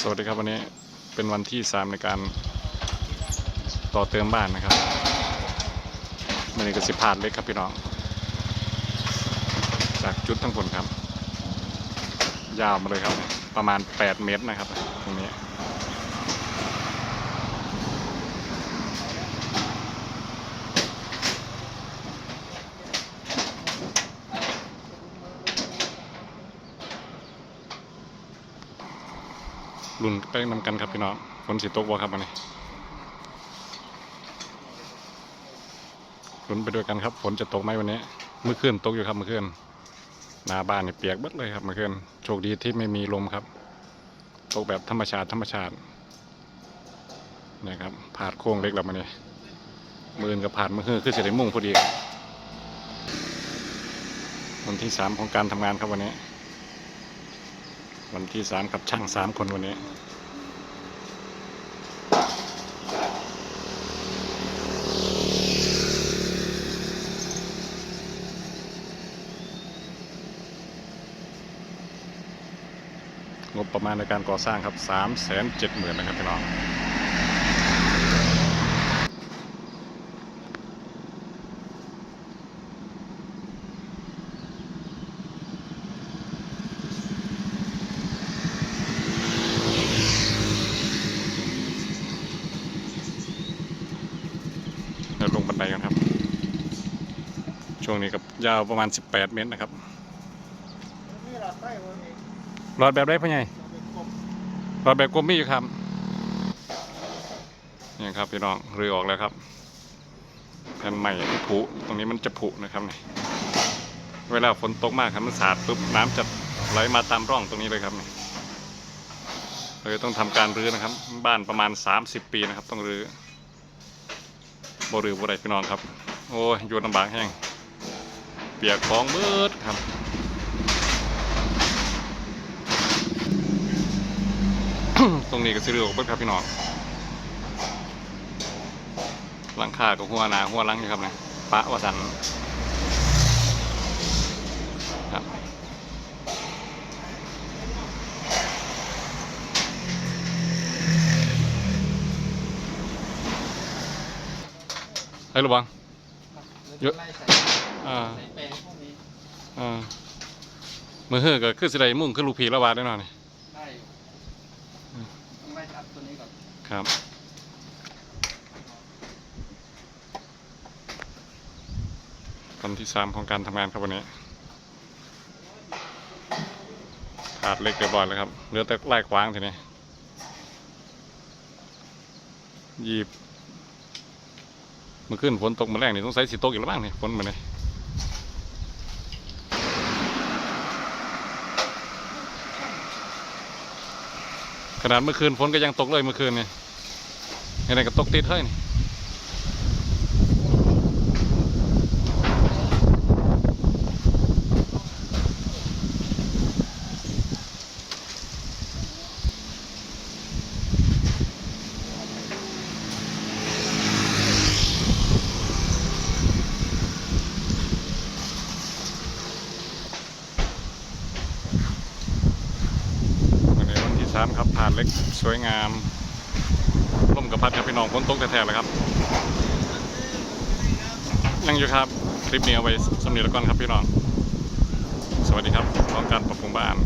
สวัสดีครับวันนี้เป็นวันที่สามในการต่อเติมบ้านนะครับมันนี้ก็สิพานเล็กครับพี่น้อง จากจุดทั้งผลครับ ยาวมาเลยครับ ประมาณ 8 เมตรนะครับ ตรงนี้ รุ่นไปนำกันครับพี่น้องฝนสิตกบ่ครับวันนี้รุ่นไปด้วยกันครับฝนจะตกไหมวันนี้เมื่อคืนตกอยู่ครับเมื่อคืนหน้าบ้านเนี่เปียกเบิดเลยครับเมื่อคืนโชคดีที่ไม่มีลมครับ ตกแบบธรรมชาติธรรมชาตินะครับผาดโค้งเล็กแล้วมันนี่มือนกับผาดมือคือคือเสได็มุ่งพอดีวันที่สามของการทำงานครับวันนี้ วันที่สามกับช่างสามคนวันนี้ งบประมาณในการก่อสร้างครับสามแสนเจ็ดหมื่นนะครับพี่น้อง เดี๋ยวลงบันไดกันครับ ช่วงนี้กับยาวประมาณ 18 เมตรนะครับนี่หลอดไฟวันนี้รอดแบบได้พ่อใหญ่เป็นกลมรอดแบบกลมมีอยู่ครับนี่ครับพี่น้องเรือออกแล้วครับแผ่นใหม่ผุตรงนี้มันจะผุนะครับนี่เวลาฝนตกมากครับมันสาดปุ๊บน้ำจะไหลมาตามร่องตรงนี้เลยครับนี่เลยต้องทำการรื้อนะครับ บ้านประมาณ 30 ปีนะครับ ต้องรื้อบ่รื้อบ่ได้พี่น้องครับ โอ้ยอยู่ลำบากแห้งเปียกของมืดครับตรงนี้ก็สิเรือออกเบิดครับพี่น้องหลังคากับหัวหนาหัวลังอยู่ครับเนี่ยปะวสันครับให้ระวัง เยอะไล่ใส่อ่าใส่แปรงพวกนี้อ่ามือเฮือก็คือสิได้มุ่งขึ้นลูกผีละบาทแน่นอนนี่ได้อยู่อืมต้องไล่ตัดตัวนี้ก่อนครับวันที่สามของการทำงานครับวันนี้ขาดเหล็กเรียบร้อยแล้วครับเหลือแต่ไล่ขวางทีนี้หยีบเมื่อคืนฝนตกมาแรงนี่ต้องใส่สีตกอีกแล้วบ้างนี่ฝนมาเนี่ยขนาดเมื่อคืนฝนก็ยังตกเลยเมื่อคืนนี่ยังไงก็ตกติดเฮ้ยนี่ ชั้นที่สามครับผ่านเล็กสวยงามร่มกระพัดครับพี่น้องฝนตกแท้ๆเลยครับ ยังอยู่ครับคลิปนี้เอาไว้สำเนียงแล้วก่อนครับพี่น้อง สวัสดีครับของการปรับปรุงบ้าน